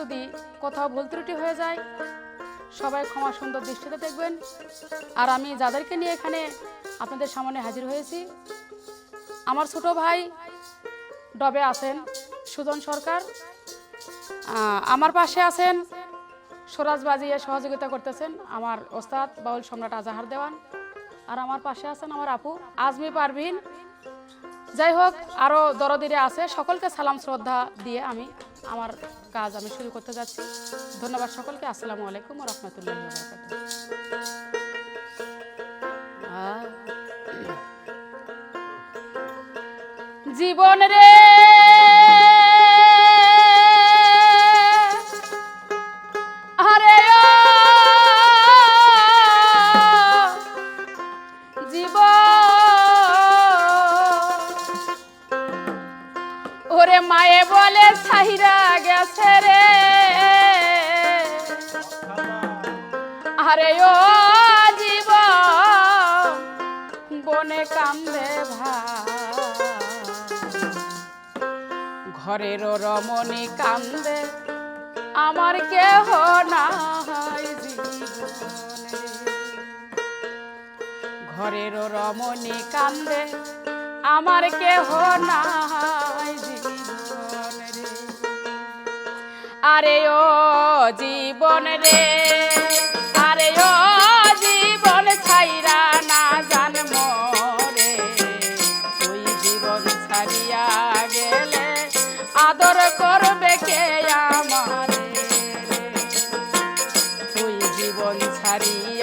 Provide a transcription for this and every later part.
যদি কোথাও ভুল ত্রুটি হয়ে যায়, সবাই ক্ষমা সুন্দর দৃষ্টিতে দেখবেন। আর আমি যাদেরকে নিয়ে এখানে আপনাদের সামনে হাজির হয়েছি, আমার ছোট ভাই ডবে আছেন, সুজন সরকার। আমার পাশে আছেন সোরাজ বাজিয়ে সহযোগিতা করতেছেন আমার ওস্তাদ বাউল সম্রাট আজাহার দেওয়ান। আর আমার পাশে আছেন আমার আপু আজমি পারভিন। যাই হোক আরও দরদিরে আছে, সকলকে সালাম, শ্রদ্ধা দিয়ে আমি আমার কাজ আমি শুরু করতে যাচ্ছি। ধন্যবাদ সকলকে। আসসালামু আলাইকুম রহমতুল্লাহ জীবন রে! আরে ও জীবন বনে কান্দে ভাই। ঘরেরও রমণী কান্দে, আমার কেহ জীবনে। ঘরেরও রমণী কান্দে, আমার কেহ জীবন আরে ও জীবন রে। জীবন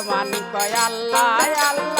মুসলমান কয় আল্লাহ আল্লাহ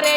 আরে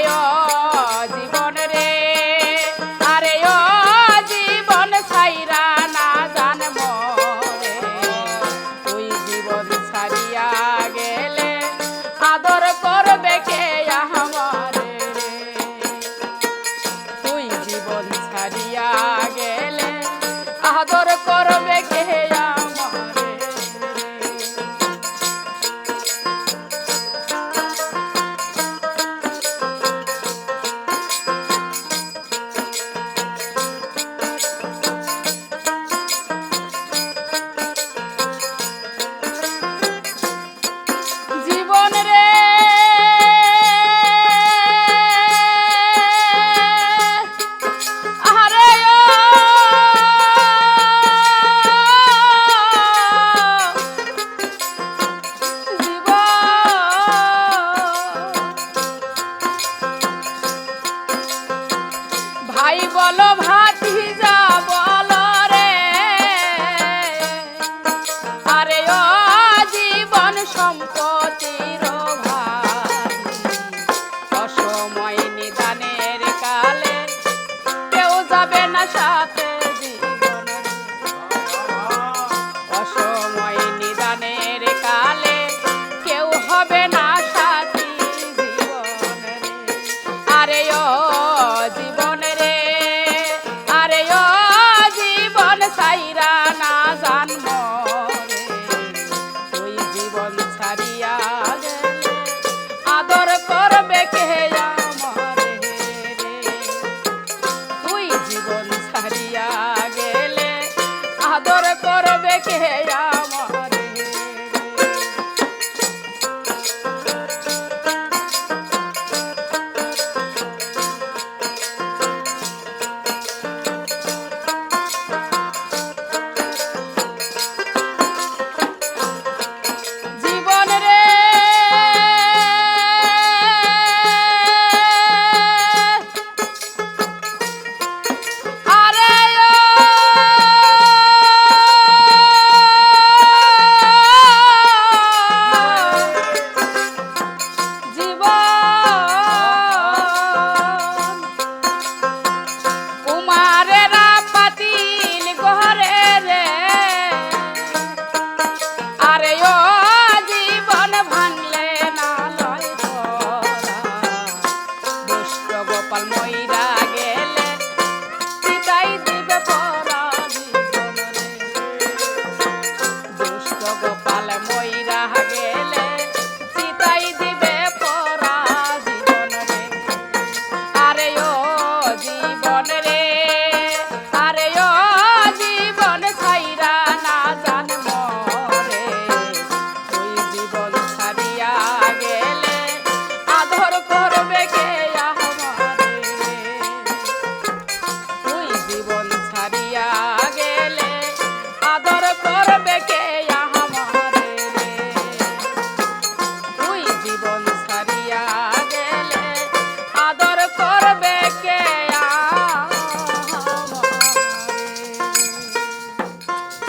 ভাই বলো ভাতিজা 버린 살이야.